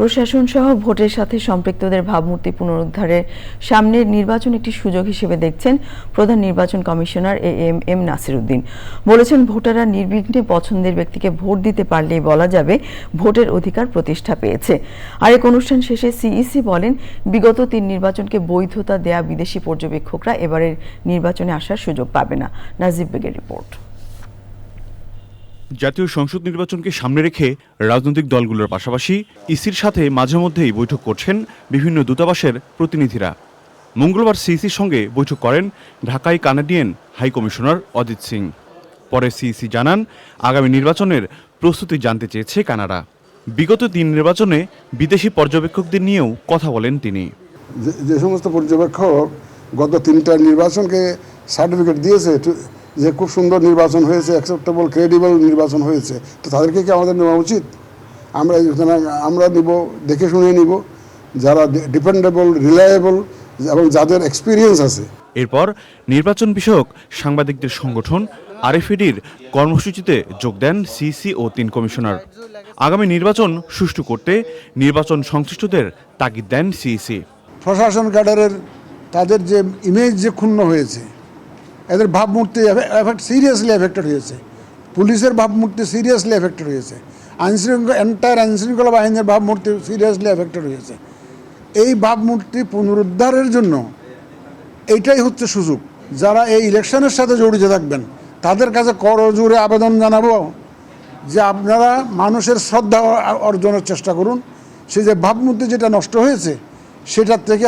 প্রশাসন সহ ভোটের সাথে সম্পৃক্তদের ভাবমূর্তি পুনরুদ্ধারের সামনের নির্বাচন একটি সুযোগ হিসেবে দেখছেন প্রধান নির্বাচন commissioner A M M Nasiruddin. বলেছেন, ভোটাররা নির্বিঘ্নে পছন্দের ব্যক্তিকে ভোট দিতে পারলেই বলা যাবে ভোটের অধিকার প্রতিষ্ঠা পেয়েছে। আরেক অনুষ্ঠান শেষে সিইসি বলেন, বিগত তিন নির্বাচনকে বৈধতা দেয়া বিদেশি পর্যবেক্ষকরা এবারের নির্বাচনে আসার সুযোগ পাবে না। নাজিব বেগের রিপোর্ট। জাতীয় সংসদ নির্বাচনকে সামনে রেখে রাজনৈতিক দলগুলোর পাশাপাশি ইসির সাথে মাঝে মধ্যেই বৈঠক করছেন বিভিন্ন দূতাবাসের প্রতিনিধিরা। মঙ্গলবার সিইসির সঙ্গে বৈঠক করেন ঢাকায় Canadian high commissioner Ajit Singh. পরে সিইসি জানান, আগামী নির্বাচনের প্রস্তুতি জানতে চেয়েছে কানাডা। বিগত তিন নির্বাচনে বিদেশি পর্যবেক্ষকদের নিয়েও কথা বলেন তিনি। যে সমস্ত পর্যবেক্ষক গত তিনটা নির্বাচনকে সার্টিফিকেট দিয়েছে যে খুব সুন্দর নির্বাচন হয়েছে অ্যাকসেপ্টেবল ক্রেডিবল নির্বাচন হয়েছে তো তাদেরকে কি আমাদের নেওয়া উচিত? আমরা আমরা নিব দেখে শুনে নিব যারা ডিপেন্ডেবল রিলায়েবল এবং যাদের এক্সপিরিয়েন্স আছে। এরপর নির্বাচন বিষয়ক সাংবাদিকদের সংগঠন আরএফইডির কর্মসূচিতে যোগ দেন সিসি ও তিন কমিশনার। আগামী নির্বাচন সুষ্ঠু করতে নির্বাচন সংশ্লিষ্টদের তাগিদ দেন সিইসি প্রশাসন ক্যাডারের তাদের যে ইমেজ যে ক্ষুণ্ণ হয়েছে এদের ভাবমূর্তি এফেক্ট সিরিয়াসলি এফেক্টেড হয়েছে। পুলিশের ভাবমূর্তি সিরিয়াসলি এফেক্টেড হয়েছে। আইনশৃঙ্খলা এন্টায়ার আইনশৃঙ্খলা বাহিনীর ভাবমূর্তি সিরিয়াসলি এফেক্টেড হয়েছে। এই ভাবমূর্তি পুনরুদ্ধারের জন্য এইটাই হচ্ছে সুযোগ। যারা এই ইলেকশনের সাথে জড়িত থাকবেন, তাদের কাছে করজোরে আবেদন জানাব যে আপনারা মানুষের শ্রদ্ধা অর্জনের চেষ্টা করুন। সে যে ভাবমূর্তি যেটা নষ্ট হয়েছে সেটার থেকে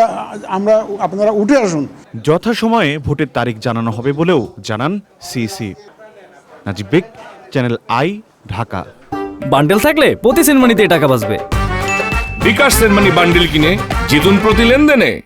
আমরা আপনারা উঠে আসুন। যথাসময়ে ভোটের তারিখ জানানো হবে বলেও জানান সিসি নাজিব বেগ চ্যানেল আই ঢাকা। বান্ডেল থাকলে প্রতি সেনমানিতে টাকা বাঁচবে। বিকাশ সেনমানি বান্ডেল কিনে জিতুন প্রতি লেনদেনে।